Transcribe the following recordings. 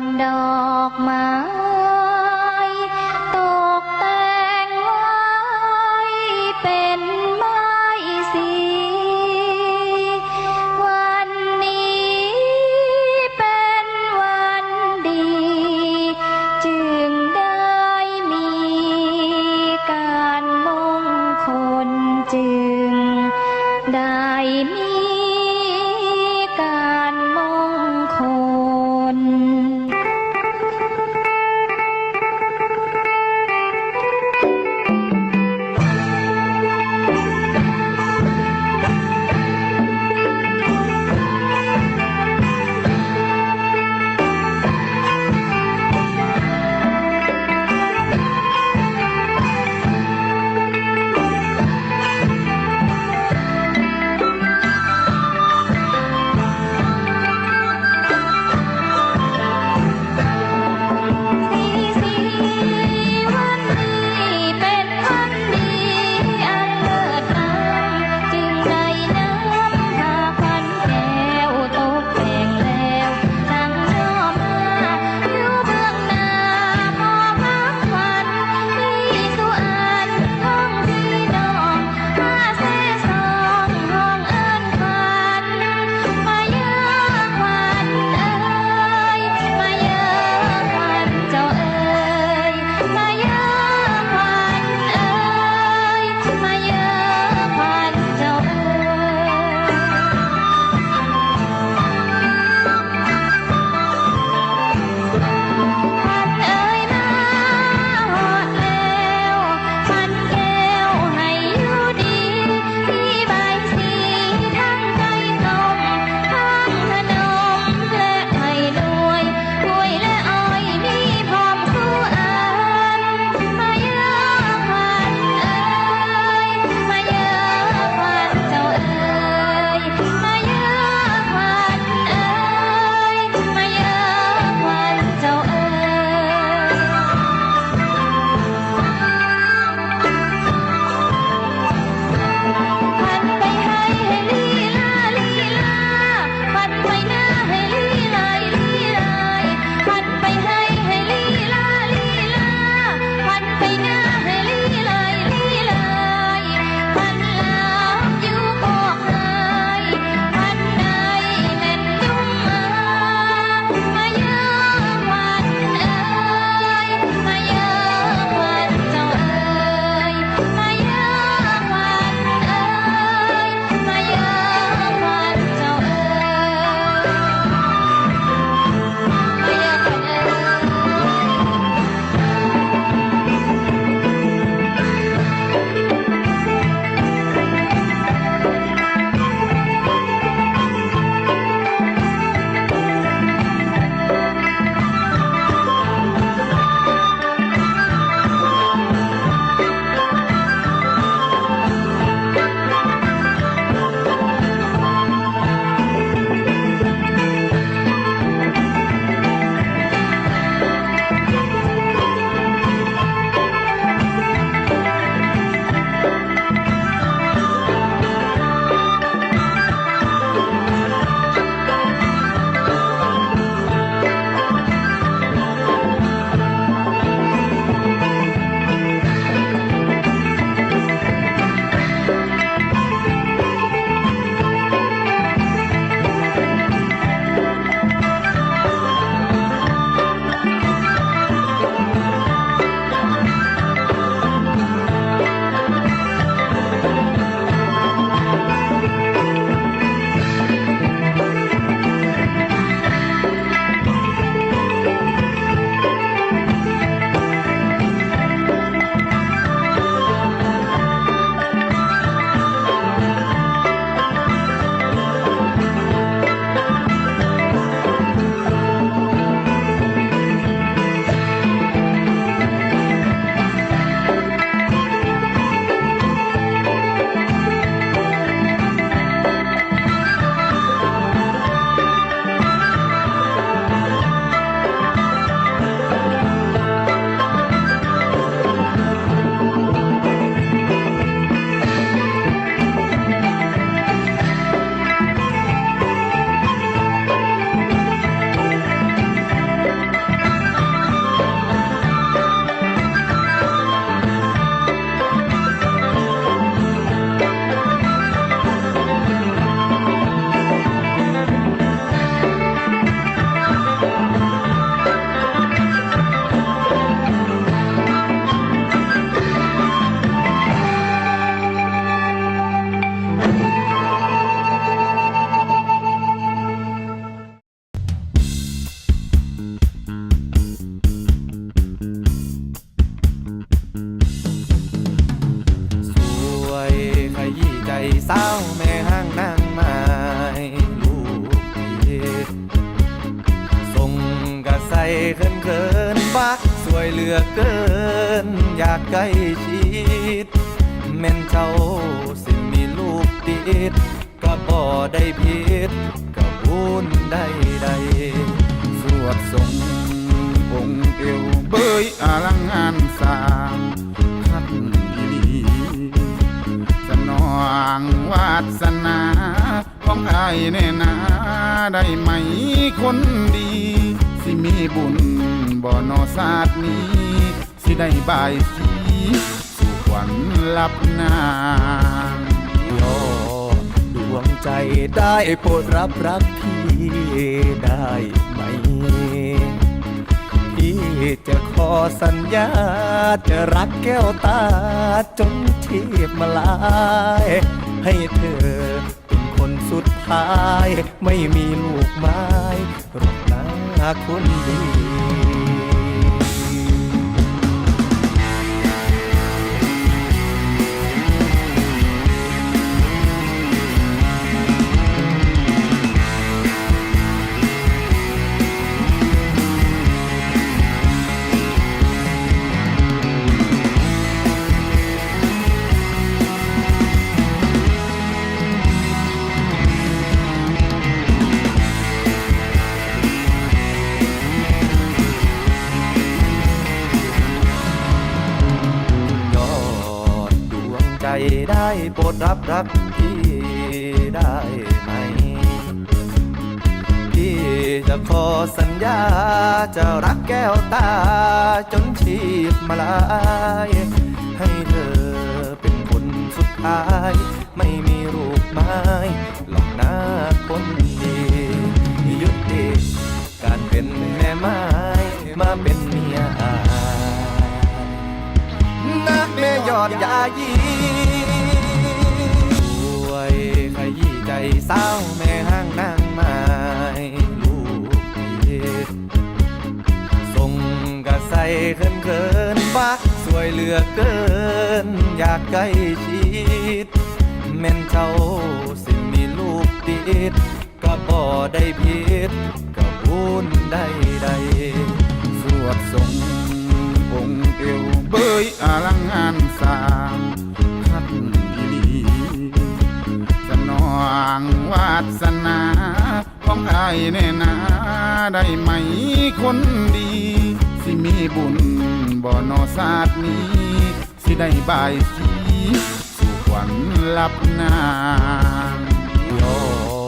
งดอ ใส่เขินเขินๆบักสวยเหลือเกิน อยากใกล้ชิดแม่นเจ้าสิมีลูกติดก็บ่ได้ผิดก็บุญได้ใดสวดทรงองค์เอวเบยอลังงานสร้างพัดอีลีสนองวาสนาของอายแน่นาได้ไหมคนดี บุญบ่นอศาสตร์นี้ สิได้บายสีสู่ขวัญลับนางยอดดวงใจได้โปรดรับรักพี่ได้ไหม พี่จะขอสัญญา จะรักแก้วตาจนทีบมาลาย ให้เธอ สุดท้าย ไม่มีลูกไม้รอกนาคนดี โปรดรับรักพี่ได้ไหม พี่จะขอสัญญา จะรักแก้วตา จนชีพมาลายให้เธอเป็นคนสุดท้าย ไม่มีรูปไม้หลอกหน้าคนดียุติการเป็นแม่ไม้มาเป็นเมียอายนักแม่ยอดยายี สาวแม่ห้างนางไม้ลูกเย็ดส่งกระใสเขินเขินๆบักสวยเหลือเกิน อยากใกล้ชิดแม่นเจ้าสิมีลูกติดก็บ่ได้ผิดก็บุญได้ใดสวดทรงองค์เอวเบยอลังงานสร้าง องวาสนาของอายแน่นาได้ไหมคนดี สิมีบุญบ่นอศาสตร์นี้ สิได้บายสีสู่ขวัญลับนางยอ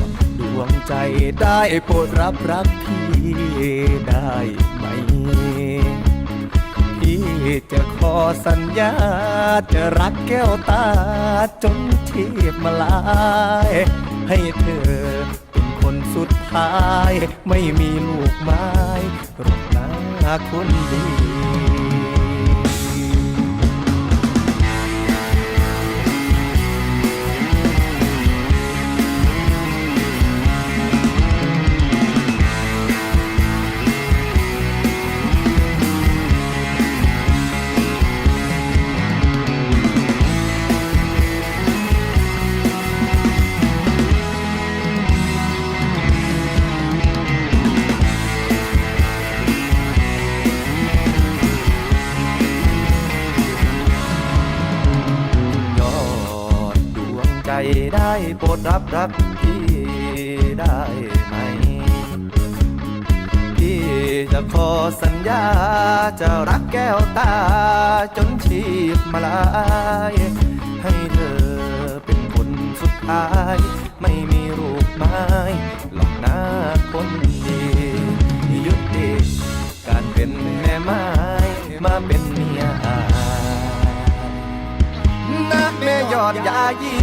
ดดวงใจได้โปรดรับรักพี่ได้ไหมพี่จะข สัญญาจะรักแก้วตาจนทียบมาลาย ให้เธอเป็นคนสุดท้าย ไม่มีลูกไม้รักนาคนดี โปรดรับรักพี่ได้ไหม พี่จะขอสัญญา จะรักแก้วตา จนชีพมาลายให้เธอเป็นคนสุดท้าย ไม่มีรูปไม้หลอกหน้าคนดียุติการเป็นแม่ไม้มาเป็นเมียอายนักแม่ยอดยายี